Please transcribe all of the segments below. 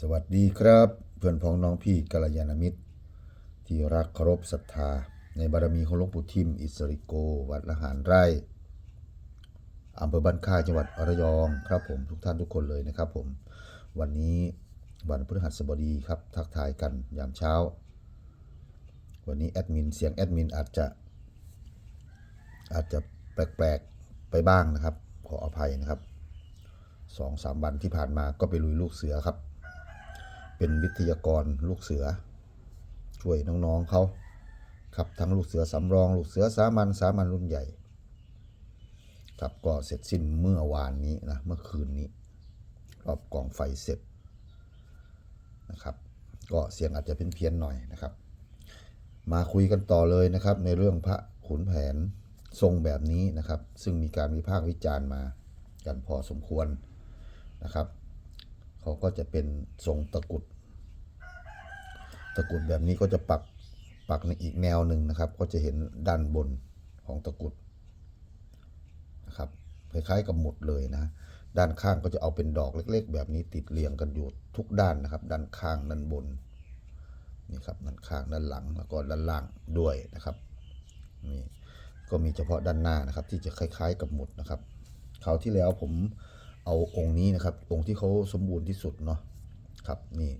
สวัสดีครับ เพื่อนพ้องน้องพี่กัลยาณมิตร ที่รักเคารพศรัทธา ในบารมีของหลวงปู่ทิม อิสริโก วัดละหารไร่อำเภอบ้านค่ายจังหวัดระยองครับผมทุกท่านทุกคนเลยนะครับผมวันนี้วันพฤหัสบดีครับ ทักทายกันยามเช้า วันนี้แอดมินเสียงแอดมินอาจจะอาจจะแปลกๆไปบ้างนะครับ ขออภัยนะครับสองสามวันที่ผ่านมาก็ไปลุยลูกเสือครับ เป็นวิทยากรลูกเสือ ช่วยน้องๆเขาครับทั้งลูกเสือสำรอง ลูกเสือสามัญสามัญรุ่นใหญ่ ครับก็เสร็จสิ้นเมื่อวานนี้นะเมื่อคืนนี้ รอบกองไฟเสร็จนะครับก็เสียงอาจจะเป็นเพี้ยนๆหน่อยนะครับ มาคุยกันต่อเลยนะครับในเรื่องพระขุนแผนทรงแบบนี้นะครับ ซึ่งมีการวิพากษ์วิจารณ์มากันพอสมควรนะครับ เขาก็จะเป็นทรงตะกุด ตะกุดแบบนี้ก็จะปักปักในอีกแนวหนึ่งนะครับ ก็จะเห็นด้านบนของตะกุดนะครับคล้ายๆกับหมุดเลยนะ ด้านข้างก็จะเอาเป็นดอกเล็ก ๆ แบบนี้ติดเรียงกันอยู่ทุกด้านนะครับ ด้านข้างด้านบนนี่ครับด้านข้างด้านหลังแล้วก็ด้านล่างด้วยนะครับนี่ก็มีเฉพาะด้านหน้านะครับ ที่จะคล้าย ๆ กับหมุดนะครับคราวที่แล้วผม เอาองค์นี้นะครับ องค์ที่เขาสมบูรณ์ที่สุดเนาะครับนี่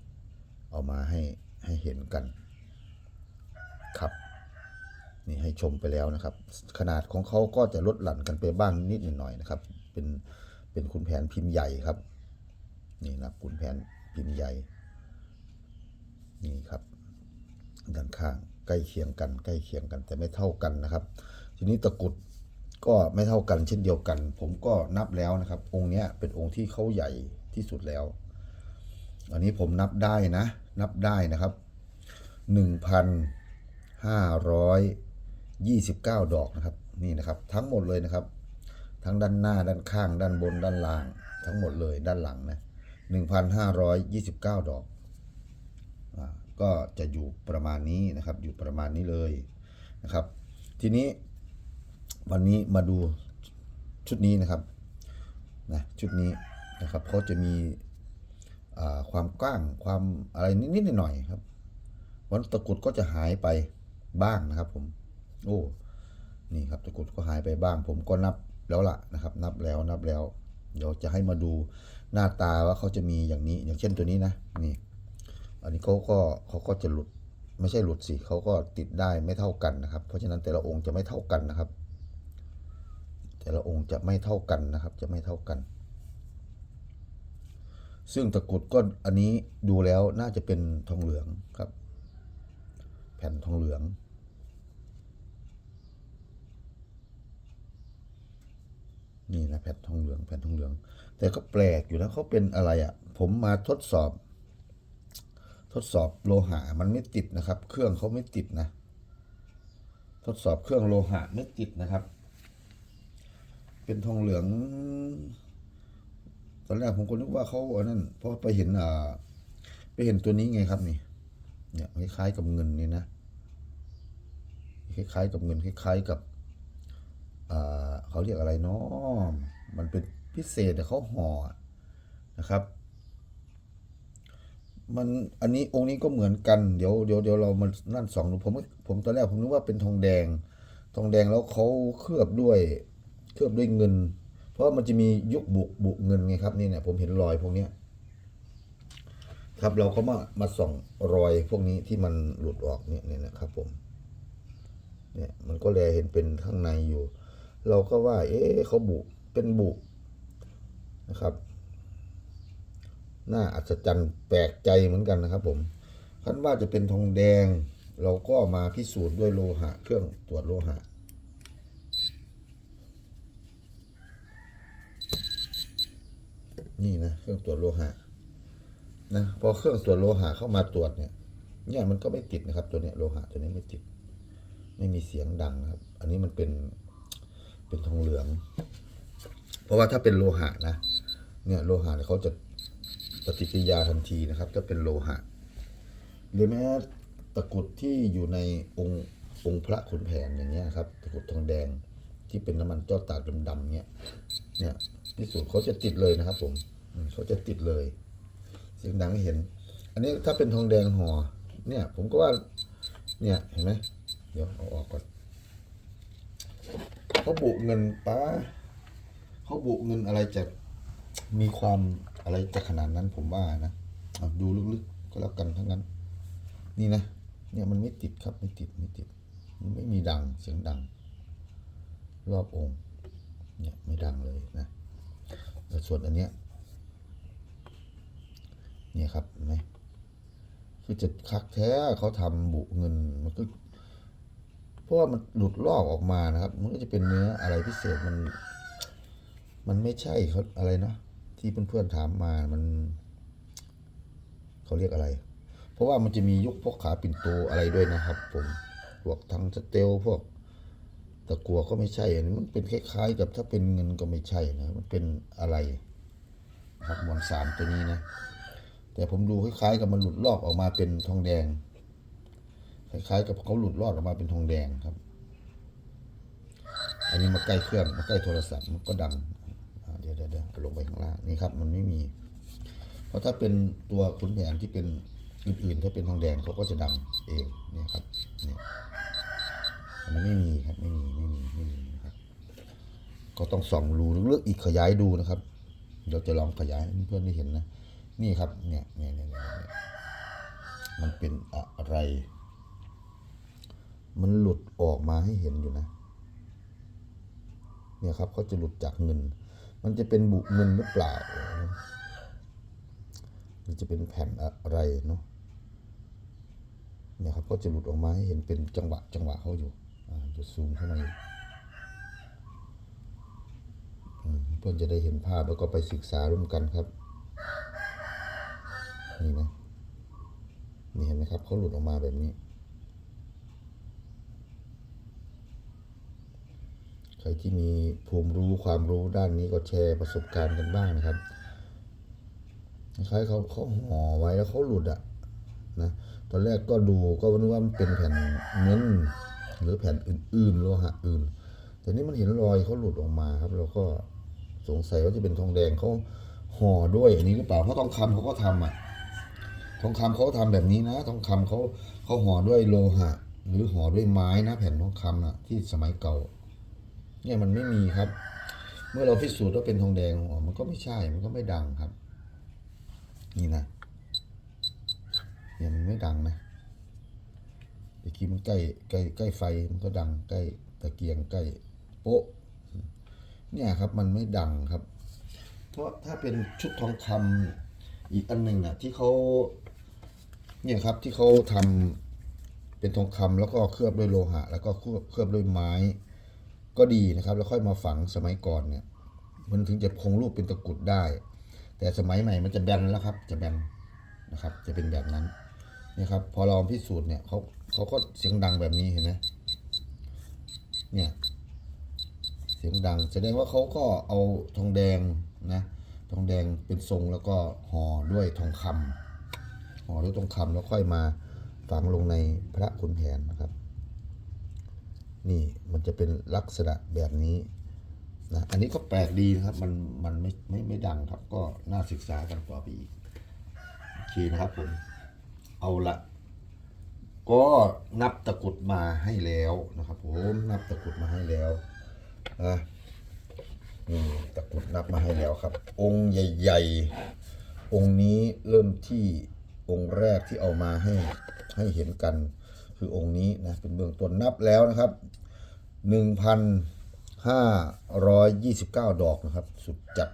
เอามาให้ให้เห็นกันครับนี่ให้ชมไปแล้วนะครับ ขนาดของเขาก็จะลดหลั่นกันไปบ้างนิดหน่อยนะครับ เป็นเป็นคุณแผนพิมพ์ใหญ่ครับ นี่นะคุณแผนพิมพ์ใหญ่ นี่ครับ ด้านข้างใกล้เคียงกัน ใกล้เคียงกันแต่ไม่เท่ากันนะครับ ทีนี้ตะกุด ก็ไม่เท่ากันเช่นเดียวกัน ผมก็นับแล้วนะครับ องค์นี้เป็นองค์ที่เขาใหญ่ที่สุดแล้ว อันนี้ผมนับได้นะ นับได้นะครับหนึ่งพันห้าร้อยยี่สิบเก้าดอกนะครับ นี่นะครับ ทั้งหมดเลยนะครับ ทั้งด้านหน้าด้านข้าง ด้านบนด้านล่าง ทั้งหมดเลยด้านหลังนะหนึ่งพันห้าร้อยยี่สิบเก้าดอกอก็จะอยู่ประมาณนี้นะครับ อยู่ประมาณนี้เลยนะครับ ทีนี้ วันนี้มาดูชุดนี้นะครับนะชุดนี้นะครับเขาจะมีความกว้างความอะไรนิดๆหน่อยๆครับ วันตะกุดก็จะหายไปบ้างนะครับ ผม โอ้นี่ครับตะกุดก็หายไปบ้าง ผมก็นับแล้วล่ะนะครับ นับแล้วนับแล้ว เดี๋ยวจะให้มาดูหน้าตาว่าเขาจะมีอย่างนี้ อย่างเช่นตัวนี้นะนี่ อันนี้เขาก็เขาก็จะหลุดไม่ใช่หลุดสิเขาก็ติดได้ไม่เท่ากันนะครับ เพราะฉะนั้นแต่ละองค์จะไม่เท่ากันนะครับ แต่ละองค์จะไม่เท่ากันนะครับ จะไม่เท่ากัน ซึ่งตะกรุดก็อันนี้ดูแล้วน่าจะเป็นทองเหลืองครับ แผ่นทองเหลืองนี่นะแผ่นทองเหลืองแผ่นทองเหลือง แต่ก็แปลกอยู่นะเขาเป็นอะไรอะ่ะ ผมมาทดสอบ ทดสอบโลหะมันไม่ติดนะครับ เครื่องเขาไม่ติดนะ ทดสอบเครื่องโลหะไม่ติดนะครับ เป็นทองเหลือง ตอนแรกผมก็นึกว่าเขาอันนั้นเพราะไปเห็นอ่า ไปเห็นตัวนี้ไงครับนี่ เนี่ยคล้ายๆกับเงินนี่นะคล้ายๆกับเงินคล้ายๆกับอ่าเขาเรียกอะไรเนาะมันเป็นพิเศษแต่เขาห่อนะครับ มันอันนี้องค์นี้ก็เหมือนกันเดี๋ยวเดี๋ยวเดี๋ยวเรามานั่นสองดูผมผมตอนแรกผมนึกว่าเป็นทองแดง ทองแดงแล้วเขาเคลือบด้วย เคลือบด้วยเงิน เพราะมันจะมียุคบุกบุกเงินไงครับนี่เนี่ยผมเห็นรอยพวกเนี้ยครับเราก็มามาส่องรอยพวกนี้ที่มันหลุดออกเนี่ยเนี่ยนะครับผมเนี่ยมันก็เลเห็นเป็นข้างในอยู่ เราก็ว่า เอ๊ะเขาบุเป็นบุนะครับน่าอัศจรรย์แปลกใจเหมือนกันนะครับ ผมคันว่าจะเป็นทองแดง เราก็มาพิสูจน์ด้วยโลหะ เครื่องตรวจโลหะ นี่นะเครื่องตรวจโลหะนะพอเครื่องตรวจโลหะเข้ามาตรวจเนี่ย เนี่ยมันก็ไม่ติดนะครับ ตัวเนี้ยโลหะตัวนี้ไม่ติด ไม่มีเสียงดังครับ อันนี้มันเป็นเป็นทองเหลือง เพราะว่าถ้าเป็นโลหะนะเนี่ยโลหะเนี่ยเขาจะปฏิกิริยาทันทีนะครับ ถ้าเป็นโลหะ หรือแม้ตะกุดที่อยู่ในองค์องค์พระขุนแผนอย่างเงี้ยครับตะกุดทองแดงที่เป็นน้ำมันเจ้าตากดำๆเนี่ยเนี่ย พิสูจน์เขาจะติดเลยนะครับ ผมเขาจะติดเลยสีสียงดังให้เห็น อันนี้ถ้าเป็นทองแดงห่อเนี่ย ผมก็ว่า เนี่ยเห็นไหมเดี๋ยวเอาออกก่อนเขาบุเงินป้าเขาบุเงินอะไรจะมีความอะไรจะขนาดนั้นผมว่านะดูลึกๆก็แล้วกันทั้งนั้น นี่นะเนี่ยมันไม่ติดครับไม่ติดไม่ติดมันไม่มีดังเสียงดัง รอบองค์ เนี่ยไม่ดังเลยนะ ส่วนอันเนี้ยเนี่ยครับเห็นไหมคือจะคักแท้เขาทำบุเงินมันก็เพราะว่ามันหลุดลอกออกมานะครับ มันก็จะเป็นเนื้ออะไรพิเศษมัน มันไม่ใช่เขาอะไรนะที่เพื่อนๆถามมามันเขาเรียกอะไร เพราะว่ามันจะมียุคพวกขาปิ่นโตอะไรด้วยนะครับ ผมพวกทางสเตลพวก ตะกัวก็ไม่ใช่อันนี้มันเป็นคล้ายๆ กับถ้าเป็นเงินก็ไม่ใช่นะมันเป็นอะไรครับมวลสารตัวนี้นะ แต่ผมดูคล้ายๆ กับมันหลุดลอกออกมาเป็นทองแดง คล้ายๆ กับเขาหลุดลอดออกมาเป็นทองแดงครับ อันนี้มาใกล้เครื่องมาใกล้โทรศัพท์มันก็ดังเดี๋ยวเดี๋ยวเดี๋ยวลงไปข้างล่างนี่ครับ มันไม่มี เพราะถ้าเป็นตัวขุนแผนที่เป็นอื่นๆ ถ้าเป็นทองแดงเขาก็จะดังเองเนี่ยครับเนี่ย อันนี้ไม่มีครับไม่มีไม่มีไม่มีนะครับ ก็ต้องส่องรูลึกๆอีกขยายดูนะครับเดี๋ยวจะลองขยายให้เพื่อนได้เห็นนะ นี่ครับเนี่ยเนี่ยเนี่ยมันเป็นอะไร มันหลุดออกมาให้เห็นอยู่นะ เนี่ยครับเขาจะหลุดจากเงิน มันจะเป็นบุเงินหรือเปล่ามันจะเป็นแผ่นอะไรเนาะเนี่ยครับก็จะหลุดออกมาให้เห็นเป็นจังหวะจังหวะเขาอยู่ จะซูมเข้ามาอยู่อืมเพื่อนจะได้เห็นภาพแล้วก็ไปศึกษาร่วมกันครับ นี่นะนี่เห็นไหมครับเขาหลุดออกมาแบบนี้ ใครที่มีภูมิรู้ความรู้ด้านนี้ก็แชร์ประสบการณ์กันบ้างนะครับคล้ายๆเขาเขาห่อไว้แล้วเขาหลุดอะนะตอนแรกก็ดูก็นึกว่ามันเป็นแผ่นเงิน หรือแผ่นอื่นๆโลหะอื่น แต่นี่มันเห็นรอยเขาหลุดออกมาครับ เราก็สงสัยว่าจะเป็นทองแดงเขาห่อด้วยอันนี้หรือเปล่าเพราะทองคำเขาก็ทำอะทองคำเขาทำแบบนี้นะทองคำเขาเขาห่อด้วยโลหะ หรือห่อด้วยไม้นะ แผ่นทองคำนะที่สมัยเก่า เนี่ยมันไม่มีครับ เมื่อเราพิสูจน์ว่าเป็นทองแดงห่อมันก็ไม่ใช่มันก็ไม่ดังครับ นี่นะเนี่ยมันไม่ดังนะ ตะกี้มันใกล้ใกล้ใกล้ไฟมันก็ดังใกล้ตะเกียงใกล้โป๊ะเนี่ยครับมันไม่ดังครับ เพราะถ้าเป็นชุดทองคำอีกอันหนึ่งน่ะที่เขาเนี่ยครับที่เขาทำเป็นทองคำแล้วก็เคลือบด้วยโลหะ แล้วก็เคลือบด้วยไม้ก็ดีนะครับ แล้วค่อยมาฝังสมัยก่อนเนี่ย มันถึงจะคงรูปเป็นตะกรุดได้ แต่สมัยใหม่มันจะแบนแล้วครับ จะแบนนะครับ จะเป็นแบบนั้นเนี่ยครับ พอเราพิสูจน์เนี่ยเขา เขาก็เสียงดังแบบนี้เห็นไหมเนี่ย เสียงดัง แสดงว่าเขาก็เอาทองแดงนะ ทองแดงเป็นทรงแล้วก็ห่อด้วยทองคำห่อด้วยทองคำแล้วค่อยมาฝังลงในพระขุนแผนนะครับ นี่มันจะเป็นลักษณะแบบนี้นะอันนี้ก็แปลกดีนะครับ มันมันไม่ไม่ไม่ดังครับ ก็น่าศึกษากันต่อไปอีกโอเคนะครับผม เอาละ ก็นับตะกุดมาให้แล้วนะครับผมนับตะกุดมาให้แล้วอะนี่ตะกุดนับมาให้แล้วครับ องค์ใหญ่ ๆ องค์นี้เริ่มที่องค์แรกที่เอามาให้ให้เห็นกัน คือองค์นี้นะเป็นเบื้องต้นนับแล้วนะครับ1,529 ดอกนะครับ สุดจัด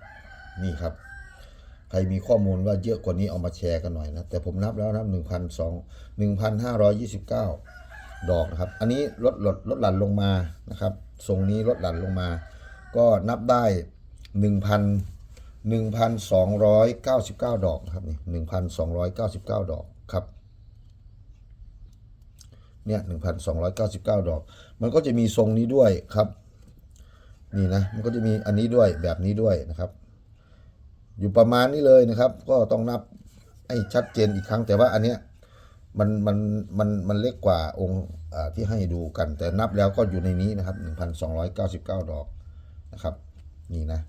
นี่ครับ ใครมีข้อมูลว่าเยอะกว่านี้เอามาแชร์กันหน่อยนะ แต่ผมนับแล้วนะหนึ่งพันสองหนึ่งพันห้าร้อยยี่สิบเก้าดอกนะครับ อันนี้ลดลดลดหลั่นลงมานะครับทรงนี้ลดหลั่นลงมา ก็นับได้หนึ่งพันหนึ่งพันสองร้อยเก้าสิบเก้าดอกนะครับนี่หนึ่งพันสองร้อยเก้าสิบเก้าดอกครับเนี่ยหนึ่งพันสองร้อยเก้าสิบเก้าดอก มันก็จะมีทรงนี้ด้วยครับ นี่นะ มันก็จะมีอันนี้ด้วยแบบนี้ด้วยนะครับ อยู่ประมาณนี้เลยนะครับ ก็ต้องนับให้ชัดเจนอีกครั้ง แต่ว่าอันเนี้ยมันมันมันมันเล็กกว่าองค์ที่ให้ดูกัน แต่นับแล้วก็อยู่ในนี้นะครับ 1,299 ดอกนะครับ นี่นะ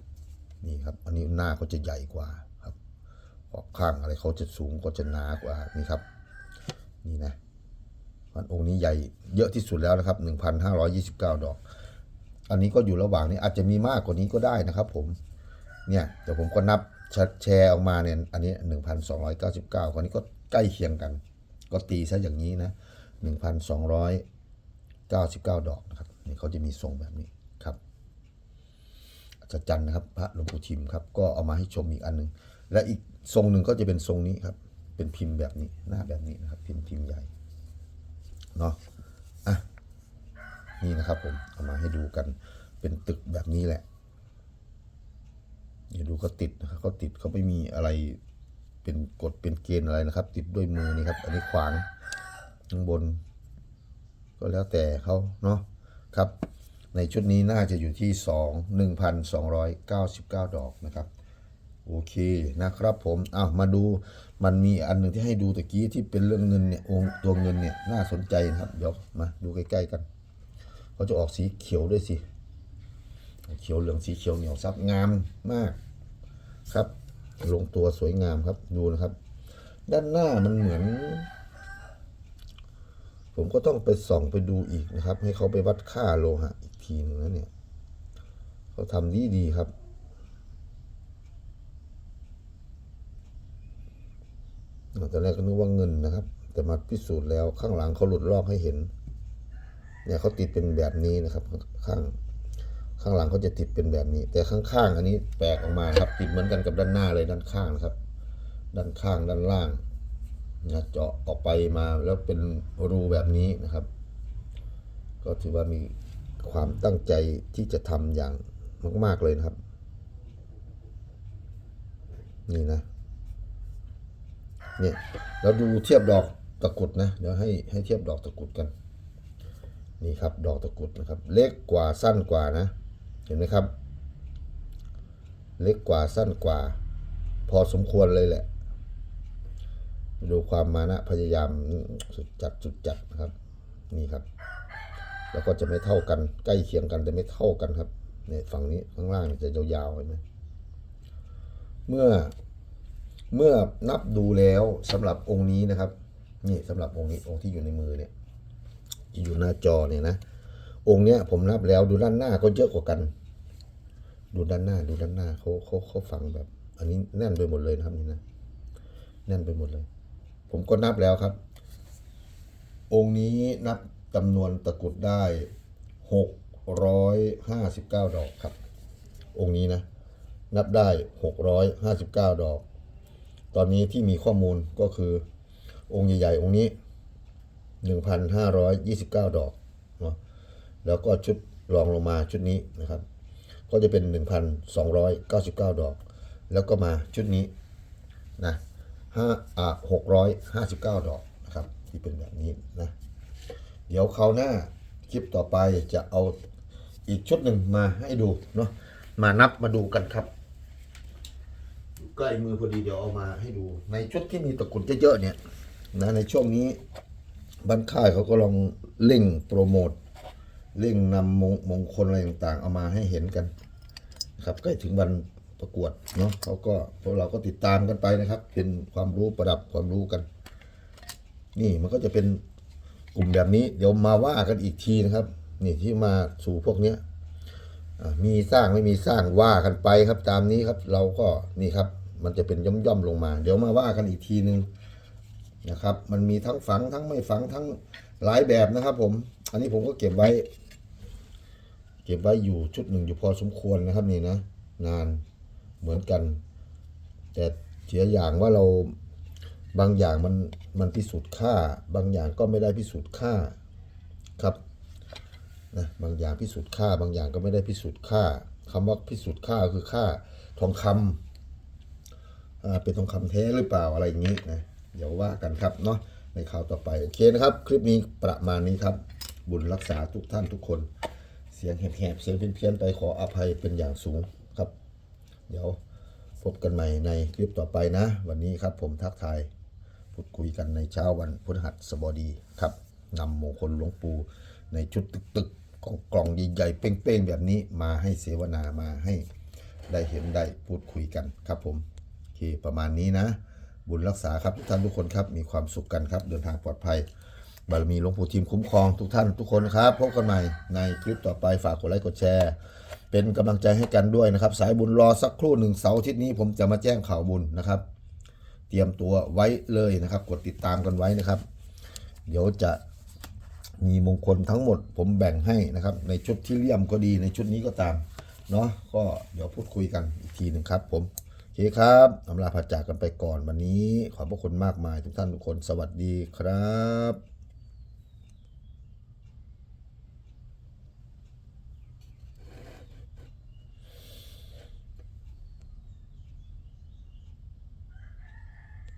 นี่ครับ อันนี้หน้าก็จะใหญ่กว่าครับขอบข้างอะไรเขาจะสูงก็จะหนากว่านี่ครับ นี่นะมันองค์นี้ใหญ่เยอะที่สุดแล้วนะครับ 1,529 ดอก อันนี้ก็อยู่ระหว่างนี้อาจจะมีมากกว่านี้ก็ได้นะครับ ผม เนี่ยเดี๋ยวผมก็นับ แชร์ออกมาเนี่ยอันนี้1,299คนนี้ก็ใกล้เคียงกัน ก็ตีซะอย่างนี้นะ1,299 ดอกนะครับนี่เขาจะมีทรงแบบนี้ครับอัศจรรย์นะครับพระหลวงปู่ทิมครับก็เอามาให้ชมอีกอันหนึง และอีกทรงหนึ่งก็จะเป็นทรงนี้ครับ เป็นพิมพ์แบบนี้หน้าแบบนี้นะครับ พิมพ์พิมพ์ใหญ่เนาะอะนี่นะครับผมเอามาให้ดูกันเป็นตึกแบบนี้แหละ อย่าดูเขาติดนะครับเขาติดเขาไม่มีอะไรเป็นกฎเป็นเกณฑ์อะไรนะครับ ติดด้วยมือนี่ครับ อันนี้ขวางข้างบน ก็แล้วแต่เขาเนาะครับ ในชุดนี้น่าจะอยู่ที่สองหนึ่งพันสองร้อยเก้าสิบเก้าดอกนะครับ โอเคนะครับผมอ้าวมาดูมันมีอันหนึ่งที่ให้ดูตะกี้ที่เป็นเรื่องเงินเนี่ยองตัวเงินเนี่ยน่าสนใจนะครับ เดี๋ยวมาดูใกล้ ๆ กันเขาจะออกสีเขียวด้วยสิ เขียวเหลืองสีเขียวเหนียวซับงามมากครับ ลงตัวสวยงามครับดูนะครับ ด้านหน้ามันเหมือน ผมก็ต้องไปส่องไปดูอีกนะครับ ให้เขาไปวัดค่าโลหะอีกทีหนึงนะเนี่ยเขาทำดีดีๆครับตอนแรกก็นึกว่าเงินนะครับ แต่มาพิสูจน์แล้วข้างหลังเขาหลุดลอกให้เห็น เนี่ยเขาติดเป็นแบบนี้นะครับ ข้าง ข้างหลังเขาจะติดเป็นแบบนี้ แต่ข้างๆอันนี้แปลกออกมาครับ ติดเหมือนกันกับด้านหน้าเลยด้านข้างนะครับ ด้านข้างด้านล่างนะเจาะออกไปมาแล้วเป็นรูแบบนี้นะครับ ก็ถือว่ามีความตั้งใจที่จะทำอย่างมาก ๆเลยนะครับ นี่นะเนี่ยเราดูเทียบดอกตะกรุดนะเดี๋ยวให้ให้เทียบดอกตะกรุดกัน นี่ครับดอกตะกรุดนะครับ เล็กกว่าสั้นกว่านะ เห็นไหมครับ เล็กกว่าสั้นกว่า พอสมควรเลยแหละ ดูความมานะพยายามสุดจัดสุดจัดนะครับ นี่ครับ แล้วก็จะไม่เท่ากันใกล้เคียงกันแต่ไม่เท่ากันครับเนี่ยฝั่งนี้ข้างล่างจะยาวๆเห็นไหมเมื่อเมื่อนับดูแล้วสำหรับองค์นี้นะครับ นี่สำหรับองค์นี้องค์ที่อยู่ในมือเนี่ย อยู่หน้าจอเนี่ยนะ องค์เนี้ยผมนับแล้วดูด้านหน้าก็เยอะกว่ากัน ดูด้านหน้าดูด้านหน้าเขาเขาเขาฝังแบบ อันนี้แน่นไปหมดเลยนะครับนี่นะแน่นไปหมดเลย ผมก็นับแล้วครับ องค์นี้นับจำนวนตะกรุดได้หกร้อยห้าสิบเก้าดอกครับ องค์นี้นะ นับได้หกร้อยห้าสิบเก้าดอก ตอนนี้ที่มีข้อมูลก็คือ องค์ใหญ่ๆ องค์นี้หนึ่งพันห้าร้อยยี่สิบเก้าดอก แล้วก็ชุดรองลงมาชุดนี้นะครับ ก็จะเป็นหนึ่งพันสองร้อยเก้าสิบเก้าดอก แล้วก็มาชุดนี้นะห้าอ่าหกร้อยห้าสิบเก้าดอกนะครับ ที่เป็นแบบนี้นะ เดี๋ยวคราวหน้าคลิปต่อไปจะเอาอีกชุดหนึ่งมาให้ดูเนาะมานับมาดูกันครับใกล้มือพอดีเดี๋ยวเอามาให้ดู ในชุดที่มีตะกุดเยอะๆเนี่ยนะในช่วงนี้บ้านค่ายเขาก็ลองเร่งโปรโมท เร่งนำมงมงคลอะไรต่างๆ เอามาให้เห็นกันครับใกล้ถึงวันประกวดเนาะเขาก็พวกเราก็ติดตามกันไปนะครับ เป็นความรู้ประดับความรู้กัน นี่มันก็จะเป็นกลุ่มแบบนี้เดี๋ยวมาว่ากันอีกทีนะครับ นี่ที่มาสู่พวกเนี้ยมีสร้างไม่มีสร้างว่ากันไปครับ ตามนี้ครับเราก็นี่ครับ มันจะเป็นย่อมย่อมๆลงมา เดี๋ยวมาว่ากันอีกทีนึงนะครับ มันมีทั้งฝังทั้งไม่ฝังทั้งหลายแบบนะครับ ผม อันนี้ผมก็เก็บไว้ เก็บไว้อยู่ชุดหนึ่งอยู่พอสมควรนะครับนี่นะงานเหมือนกัน แต่เสียอย่างว่าเราบางอย่างมันมันพิสูจน์ค่า บางอย่างก็ไม่ได้พิสูจน์ค่าครับนะบางอย่างพิสูจน์ค่า บางอย่างก็ไม่ได้พิสูจน์ค่าคำว่าพิสูจน์ค่าคือค่าทองคำอ่าเป็นทองคำแท้หรือเปล่าอะไรอย่างนี้นะเดี๋ยวว่ากันครับเนาะในข่าวต่อไปโอเคนะครับ คลิปนี้ประมาณนี้ครับ บุญรักษาทุกท่านทุกคน สียงแหบๆ เสียงเพี้ยนๆไปขออภัยเป็นอย่างสูงครับ เดี๋ยวพบกันใหม่ในคลิปต่อไปนะ วันนี้ครับผมทักทายพูดคุยกันในเช้าวันพฤหัสบดีครับนำมงคลหลวงปู่ในชุดตึกๆกล่องกล่องใหญ่ๆเป้งๆ แบบนี้มาให้เสวนามาให้ได้เห็นได้พูดคุยกันครับผมโอเคประมาณนี้นะ บุญรักษาครับทุกท่านทุกคนครับมีความสุขกันครับเดินทางปลอดภัย บารมีหลวงปู่ทิมคุ้มครองทุกท่านทุกคนครับ พบกันใหม่ในคลิปต่อไปฝากกดไลค์กดแชร์ เป็นกำลังใจให้กันด้วยนะครับ สายบุญรอสักครู่หนึ่งเสาร์อาทิตย์นี้ผมจะมาแจ้งข่าวบุญนะครับ เตรียมตัวไว้เลยนะครับ กดติดตามกันไว้นะครับ เดี๋ยวจะมีมงคลทั้งหมด ผมแบ่งให้นะครับ ในชุดที่เลี่ยมก็ดีในชุดนี้ก็ตามเนาะก็เดี๋ยวพูดคุยกันอีกทีหนึ่งครับผมโอเคครับอำลาพาจากกันไปก่อนวันนี้ ขอบพระคุณมากมายทุกท่านทุกคนสวัสดีครับ